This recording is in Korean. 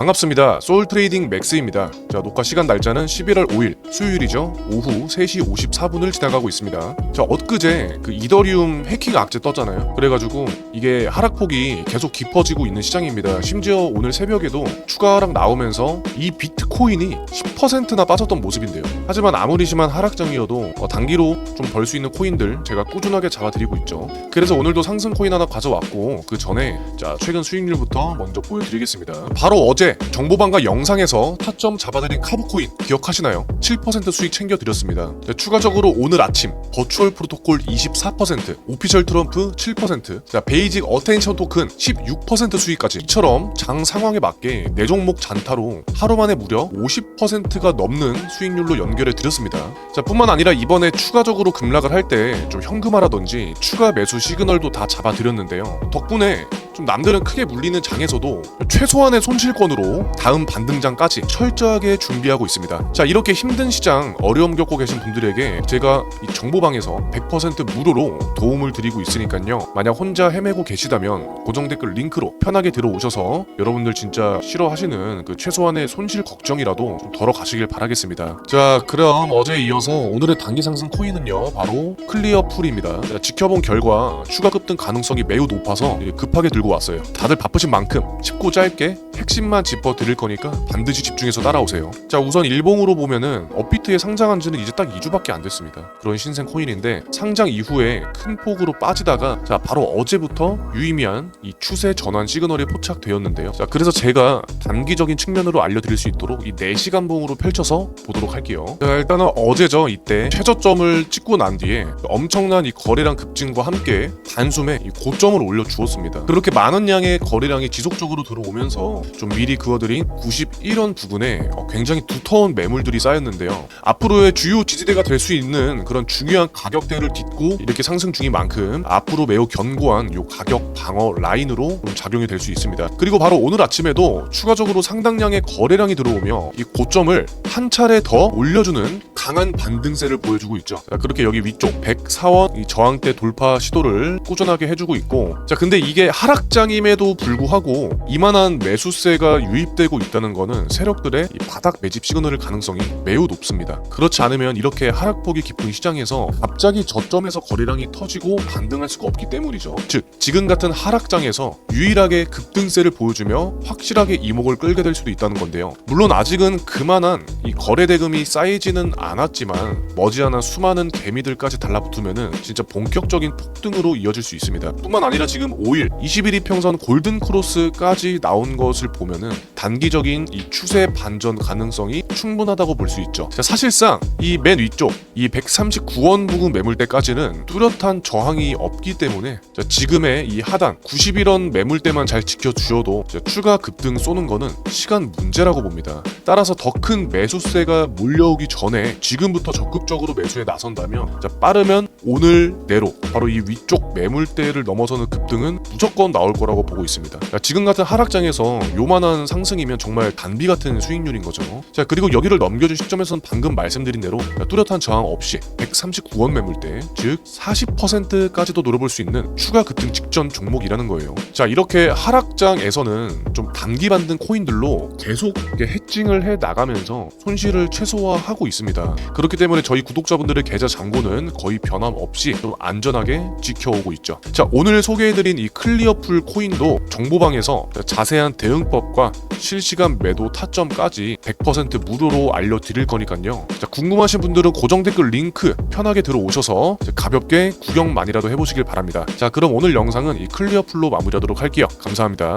반갑습니다. 소울 트레이딩 맥스입니다. 자, 녹화 시간 날짜는 11월 5일 수요일이죠. 오후 3시 54분을 지나가고 있습니다. 자, 엊그제 그 이더리움 해킹 악재 떴잖아요. 그래가지고 이게 하락폭이 계속 깊어지고 있는 시장입니다. 심지어 오늘 새벽에도 추가 하락 나오면서 이 비트코인이 10%나 빠졌던 모습인데요. 하지만 아무리 심한 하락장이어도 어, 단기로 좀 벌 수 있는 코인들 제가 꾸준하게 잡아드리고 있죠. 그래서 오늘도 상승 코인 하나 가져왔고 그 전에 자 최근 수익률부터 먼저 보여드리겠습니다. 바로 어제 정보방과 영상에서 타점 잡아드린 카브코인 기억하시나요? 7% 수익 챙겨드렸습니다. 자, 추가적으로 오늘 아침 버추얼 프로토콜 24%, 오피셜 트럼프 7%, 자 베이직 어텐션 토큰 16% 수익까지 이처럼 장 상황에 맞게 네 종목 잔타로 하루 만에 무려 50%가 넘는 수익률로 연결해 드렸습니다. 자 뿐만 아니라 이번에 추가적으로 급락을 할 때 좀 현금화라든지 추가 매수 시그널도 다 잡아드렸는데요. 덕분에 좀 남들은 크게 물리는 장에서도 최소한의 손실권으로 다음 반등장까지 철저하게 준비하고 있습니다. 자 이렇게 힘든 시장 어려움 겪고 계신 분들에게 제가 이 정보방에서 100% 무료로 도움을 드리고 있으니까요. 만약 혼자 헤매고 계시다면 고정 댓글 링크로 편하게 들어오셔서 여러분들 진짜 싫어하시는 그 최소한의 손실 걱정이라도 좀 덜어 가시길 바라겠습니다. 자 그럼 어제 이어서 오늘의 단기 상승 코인은요 바로 클리어 풀입니다. 자, 지켜본 결과 추가 급등 가능성이 매우 높아서 예, 급하게 들고 왔어요. 다들 바쁘신 만큼 쉽고 짧게 핵심만 짚어 드릴 거니까 반드시 집중해서 따라오세요. 자 우선 일봉으로 보면은 업비트에 상장한 지는 이제 딱 2주밖에 안 됐습니다. 그런 신생 코인인데 상장 이후에 큰 폭으로 빠지다가 자 바로 어제부터 유의미한 이 추세 전환 시그널이 포착되었는데요. 자 그래서 제가 단기적인 측면으로 알려드릴 수 있도록 이 4시간 봉으로 펼쳐서 보도록 할게요. 자 일단은 어제죠 이때 최저점을 찍고 난 뒤에 엄청난 이 거래량 급증과 함께 단숨에 이 고점을 올려 주었습니다. 그렇게 많은 양의 거래량이 지속적으로 들어오면서 좀 미리 그어드린 91원 부근에 어, 굉장히 두터운 매물들이 쌓였는데요. 앞으로의 주요 지지대가 될 수 있는 그런 중요한 가격대를 딛고 이렇게 상승 중인 만큼 앞으로 매우 견고한 요 가격 방어 라인으로 좀 작용이 될 수 있습니다. 그리고 바로 오늘 아침에도 추가적으로 상당량의 거래량이 들어오며 이 고점을 한 차례 더 올려주는 강한 반등세를 보여주고 있죠. 자, 그렇게 여기 위쪽 104원 이 저항대 돌파 시도를 꾸준하게 해주고 있고 자 근데 이게 하락 장임에도 불구하고 이만한 매수세가 유입되고 있다는 거는 세력들의 이 바닥 매집 시그널일 가능성이 매우 높습니다. 그렇지 않으면 이렇게 하락폭이 깊은 시장에서 갑자기 저점에서 거래량이 터지고 반등할 수가 없기 때문이죠. 즉 지금 같은 하락장에서 유일하게 급등세를 보여주며 확실하게 이목을 끌게 될 수도 있다는 건데요. 물론 아직은 그만한 이 거래 대금이 쌓이지는 않았지만 머지않아 수많은 개미들까지 달라붙으면은 진짜 본격적인 폭등으로 이어질 수 있습니다. 뿐만 아니라 지금 5일 21일 평선 골든 크로스까지 나온 것을 보면은 단기적인 이 추세 반전 가능성이 충분하다고 볼 수 있죠. 자, 사실상 이 맨 위쪽 이 139원 부근 매물대까지는 뚜렷한 저항이 없기 때문에 자, 지금의 이 하단 91원 매물대만 잘 지켜주셔도 자, 추가 급등 쏘는 거는 시간 문제라고 봅니다. 따라서 더 큰 매수세가 몰려오기 전에 지금부터 적극적으로 매수에 나선다면 자, 빠르면 오늘 내로 바로 이 위쪽 매물대를 넘어서는 급등은 무조건 나올 거라고 보고 있습니다. 자, 지금 같은 하락장에서 요만한 상승이면 정말 단비 같은 수익률인 거죠. 자 그리고 여기를 넘겨준 시점에서는 방금 말씀드린 대로 자, 뚜렷한 저항 없이 139원 매물대 즉 40%까지도 노려볼 수 있는 추가 급등 직전 종목이라는 거예요. 자 이렇게 하락장에서는 좀 단기 반등 코인들로 계속 해칭을 해 나가면서 손실을 최소화하고 있습니다. 그렇기 때문에 저희 구독자분들의 계좌 잔고는 거의 변함 없이 좀 안전하게 지켜 오고 있죠. 자 오늘 소개해드린 이 클리어풀 코인도 정보방에서 자세한 대응법과 실시간 매도 타점까지 100% 무료로 알려드릴 거니까요. 자 궁금하신 분들은 고정 댓글 링크 편하게 들어오셔서 가볍게 구경만이라도 해보시길 바랍니다. 자 그럼 오늘 영상은 이 클리어풀로 마무리하도록 할게요. 감사합니다.